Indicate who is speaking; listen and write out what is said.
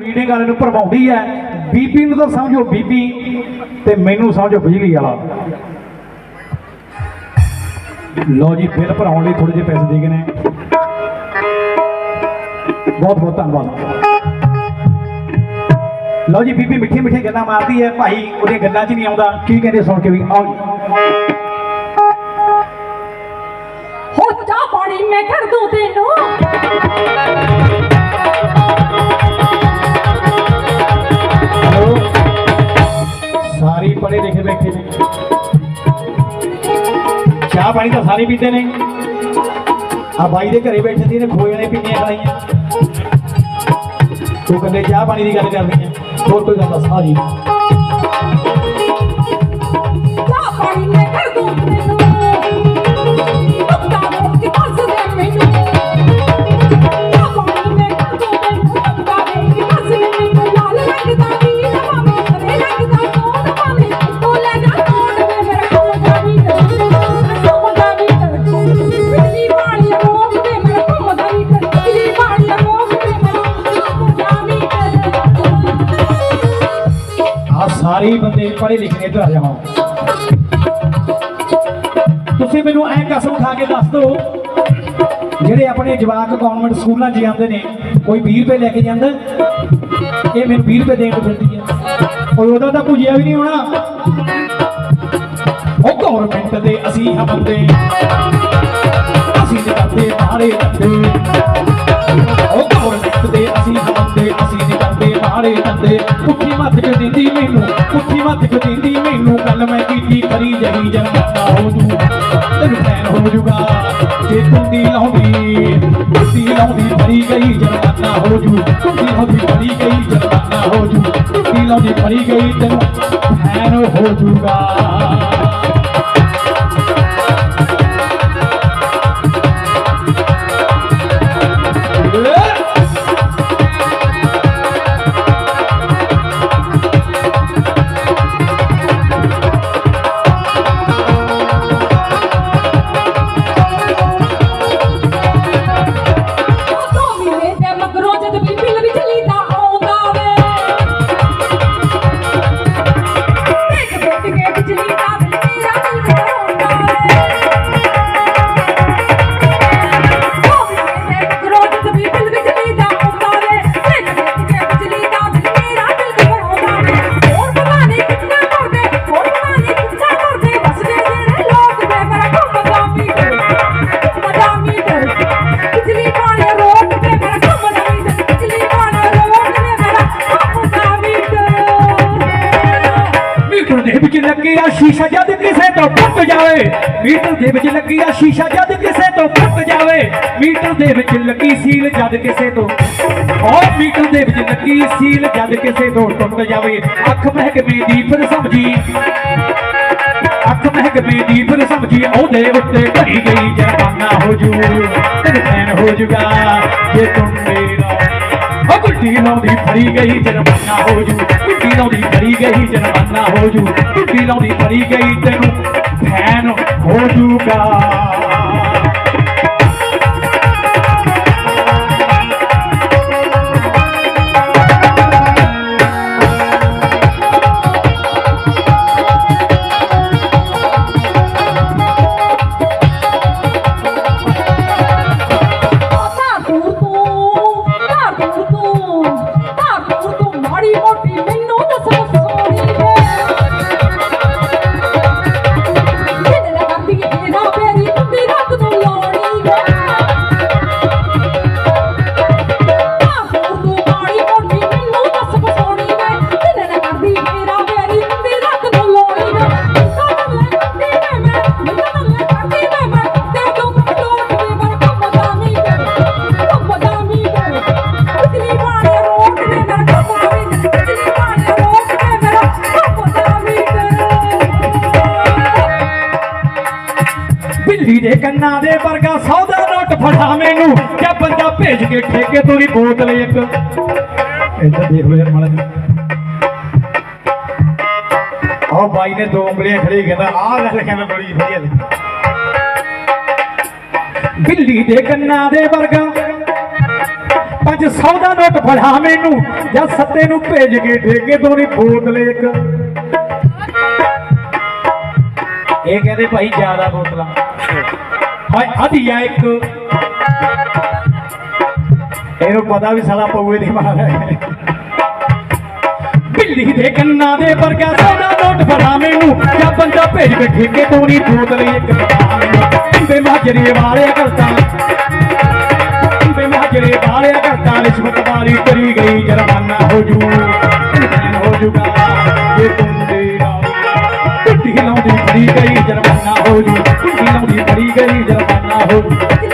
Speaker 1: Reading ਵਾਲੇ ਨੂੰ ਭਰਵਾਉਂਦੀ ਹੈ। ਬੀਬੀ ਨੂੰ ਤਾਂ ਸਮਝੋ ਬੀਬੀ, ਤੇ ਮੈਨੂੰ ਸਮਝੋ ਬਿਜਲੀ ਵਾਲਾ। ਲੋ ਜੀ, ਬਿੱਲ ਭਰਾਉਣ ਲਈ ਥੋੜੇ ਜਿਹੇ ਪੈਸੇ ਦੇ ਗਏ ਨੇ। ਬਹੁਤ ਬਹੁਤ ਧੰਨਵਾਦ। ਲਓ ਜੀ, ਬੀਬੀ ਮਿੱਠੀ ਮਿੱਠੀ ਗੱਲਾਂ ਮਾਰਦੀ ਹੈ। ਭਾਈ ਉਹਦੀਆਂ ਗੱਲਾਂ 'ਚ ਨਹੀਂ ਆਉਂਦਾ। ਕੀ ਕਹਿੰਦੇ ਸੁਣ ਕੇ ਵੀ? ਆਓ ਜੀ।
Speaker 2: ਹੋ ਚਾਹ ਪਾਣੀ, ਮੈਂ ਕਰ ਦੂੰ ਤੈਨੂੰ।
Speaker 1: ਸਾਰੇ ਬੈਠੇ ਨੇ। ਚਾਹ ਪਾਣੀ ਤਾਂ ਸਾਰੇ ਪੀਂਦੇ ਨੇ। ਆ ਬਾਈ ਦੇ ਘਰੇ ਬੈਠੇ ਸੀ ਨੇ ਖੋਏ ਨੇ ਪੀਣੀਆਂ ਖਲਾਈਆਂ ਤੂੰ ਕਹਿੰਦੇ ਚਾਹ ਪਾਣੀ ਦੀ ਗੱਲ ਕਰਦੀ ਹੈ। ਹੋਰ ਕੋਈ ਗੱਲ ਦੱਸ ਜੀ।
Speaker 2: ਚਾਹ ਪਾਣੀ ਮੈਂ ਕਰ ਦੂੰ
Speaker 1: ਆ ਸਾਰੇ ਬੰਦੇ ਪੜ੍ਹੇ ਲਿਖੇ ਨੇ ਆ ਜਾਓ। ਤੁਸੀਂ ਮੈਨੂੰ ਐਂ ਕਸਮ ਖਾ ਕੇ ਦੱਸ ਦਿਓ, ਜਿਹੜੇ ਆਪਣੇ ਜਵਾਕ ਗਵਰਨਮੈਂਟ ਸਕੂਲਾਂ 'ਚ ਜਾਂਦੇ ਨੇ, ਕੋਈ 20 ਰੁਪਏ ਲੈ ਕੇ ਜਾਂਦਾ, ਇਹ ਮੈਨੂੰ 20 ਰੁਪਏ ਦੇਣ ਨੂੰ ਫਿਰਦੀ ਹੈ ਕੋਈ ਉਹਦਾ ਤਾਂ ਭੁਜਿਆ ਵੀ ਨਹੀਂ ਹੋਣਾ। ਉਹ ਗਵਰਨਮੈਂਟ ਦੇ ਅਸੀਂ ਹਾਂ ਬੰਦੇ। ਅਸੀਂ ਨਹੀਂ ਕਰਦੇ ਮਾਰੇ ਗੱਲ ਮੈਂ ਕੀਤੀ ਖਰੀ ਜਹੀ ਜਨਮਤਾ ਹੋ ਜੂ। ਤੈਨੂੰ ਫੈਨ ਹੋ ਜੂਗਾ, ਜੇ ਕੁੰਡੀ ਲਾਉਂਦੀ ਕੁੰਡੀ ਲਾਉਂਦੀ ਫਰੀ ਗਈ ਜਨਮਤਾ ਹੋ ਜੂ। ਕੁੰਡੀ ਲਾਉਂਦੀ ਫਰੀ ਗਈ ਜਨਮਤਾ ਹੋ ਜੂ। ਕੁੰਡੀ ਲਾਉਂਦੀ ਫਰੀ ਗਈ, ਤੈਨੂੰ ਫੈਨ ਹੋ ਜੂਗਾ। ਸ਼ੀਸ਼ਾ ਜਦ ਕਿਸੇ ਤੋਂ ਟੁੱਟ ਜਾਵੇ, ਮੀਟਰ ਦੇ ਵਿੱਚ ਲੱਗੀ ਆ ਸ਼ੀਸ਼ਾ ਜਦ ਕਿਸੇ ਤੋਂ ਟੁੱਟ ਜਾਵੇ, ਮੀਟਰ ਦੇ ਵਿੱਚ ਲੱਗੀ ਸੀਲ ਜਦ ਕਿਸੇ ਤੋਂ ਉਹ ਮੀਟਰ ਦੇ ਵਿੱਚ ਲੱਗੀ ਸੀਲ ਜਦ ਕਿਸੇ ਤੋਂ ਟੁੱਟ ਜਾਵੇ। ਅੱਖ ਮਹਿਕਮੇ ਦੀ ਫਿਰ ਸਮਝੀ। ਅੱਖ ਮਹਿਕਮੇ ਦੀ ਫਿਰ ਸਮਝੀ, ਉਹਦੇ ਉੱਤੇ ਭਰੀ ਗਈ ਜਰਮਾਨਾ ਹੋ ਜੂ ਤੇਰੇ ਹੋ ਜੂਗਾ, ਜੇ ਤੂੰ ਮੇਰਾ ਲਾਉਂਦੀ ਫੜੀ ਗਈ, ਜਰਮਾਨਾ ਹੋ ਜੂ। ਗੁੱਡੀ ਲਾਉਂਦੀ ਫੜੀ ਗਈ, ਜਰਮਾਨਾ ਹੋ ਜੂ। ਗੁੱਡੀ ਲਾਉਂਦੀ ਫੜੀ ਗਈ, ਤੈਨੂੰ ਫੈਨ ਹੋ ਜੂਗਾ।
Speaker 2: ਦੇ
Speaker 1: ਕੰਨਾਂ ਦੇ ਵਰਗਾ ਸੌਦਾ ਨੋਟ ਫੜਾ ਮੈਨੂੰ। ਜਾਂ ਬੰਦਾ ਭੇਜ ਕੇ ਠੇਕੇ ਤੋਂ ਦੀ ਬੋਤਲ ਇੱਕ। ਇੱਧਰ ਦੇਖ ਲੋ ਯਾਰ ਮਾੜਾ ਆਹ ਬਾਈ ਨੇ ਦੋ ਉਂਗਲੀਆਂ ਖੜੀ ਕਹਿੰਦਾ ਆਹ ਗੱਲ ਕਹਿੰਦਾ ਬੜੀ ਵਧੀਆ ਲੱਗੀ। ਬਿੱਲੀ ਦੇ ਕੰਨਾਂ ਦੇ ਵਰਗਾ ਪੰਜ ਸੌ ਦਾ ਨੋਟ ਫੜਾ ਮੈਨੂੰ। ਜਾਂ ਸੱਤੇ ਨੂੰ ਭੇਜ ਕੇ ਠੇਕੇ ਤੋਂ ਨਹੀਂ ਬੋਤਲ ਇੱਕ। ਇਹ ਕਹਿੰਦੇ ਭਾਈ ਜ਼ਿਆਦਾ ਬੋਤਲਾਂ। ਹਾਏ ਅਧੀਆ ਇੱਕ। ਇਹਨੂੰ ਪਤਾ ਵੀ ਸਾਲਾ ਪਊਏ ਦੀ ਮਾਰ ਹੈ ਬਿੱਲੀ ਦੇ ਕੰਨਾਂ ਦੇ ਵਰਗਾ ਸੋਨਾ ਨੋਟ ਫੜਾ ਮੈਨੂੰ। ਜਾਂ ਬੰਦਾ ਭੇਜ ਕੇ ਠੇਕੇ ਤੋਂ ਨਹੀਂ ਬੋਤਲ ਇੱਕ। ਫੜਾ ਤੇ ਮਾਜਰੇ ਵਾਲੇ ਕਰਤਾ। ਹੋ ਜੂ ਟੁੱਟੀ ਲਾਉਂਦੀ ਫੜੀ ਗਈ ਜੁਰਮਾਨਾ ਹੋ ਜੂ
Speaker 2: ਬਿਜਲੀ